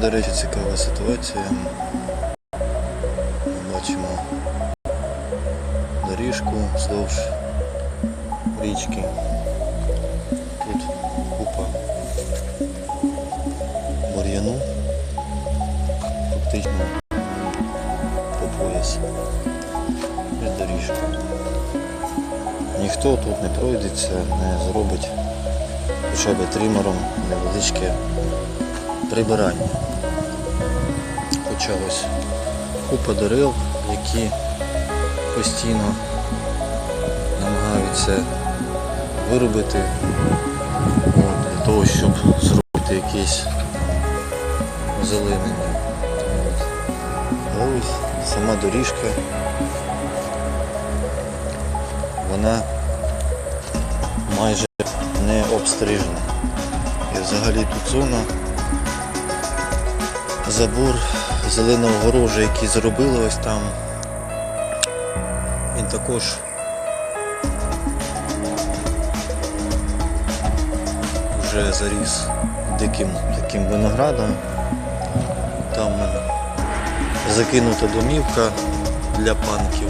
до речі, цікава ситуація. Бачимо доріжку вздовж річки. Тут купа бур'яну. Фактично по пояс. І доріжка. Ніхто тут не пройдеться, не зробить хоча б тримером невеличке прибирання. Хоча ось купа дерев, які постійно намагаються виробити от, для того, щоб зробити якесь озеленення. А ось сама доріжка, вона майже не обстрижена. І взагалі тут зона забор зеленого горожа, який зробили ось там. Він також вже заріс диким таким виноградом. Там закинута домівка для панків.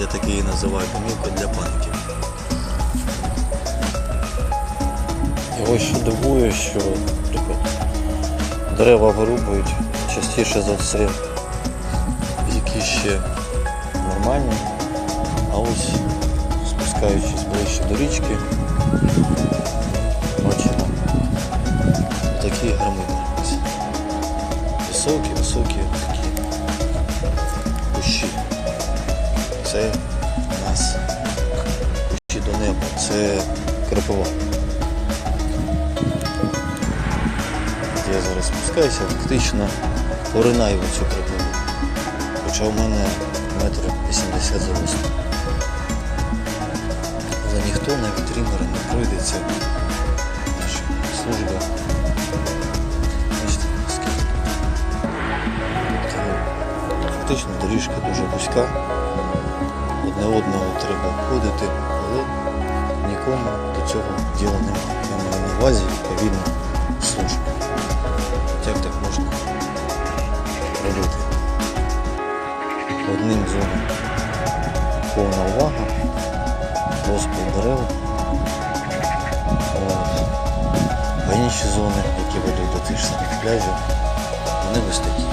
Я таки її називаю домівка для панків. Ось що дивує, що наприклад, дерева вирубують частіше за все, які ще нормальні, а ось спускаючись ближче до річки, бачимо такі громади. Високі, високі такі кущі. Це у нас кущі до неба, це крапива. Я зараз спускаюся, фактично поринаю в цю крапиву. Хоча в мене метр 80 за ростом. Але ніхто навіть трімери не пройдеться. Наша служба. Бачите, скільки Фактично доріжка дуже вузька. Одне одного треба ходити, але нікому до цього діла немає. Я маю на увазі відповідно служби. Одним зонам повна увага, розпил дерев. А інші зони, які ведуть до тих самих пляжів, вони ось такі.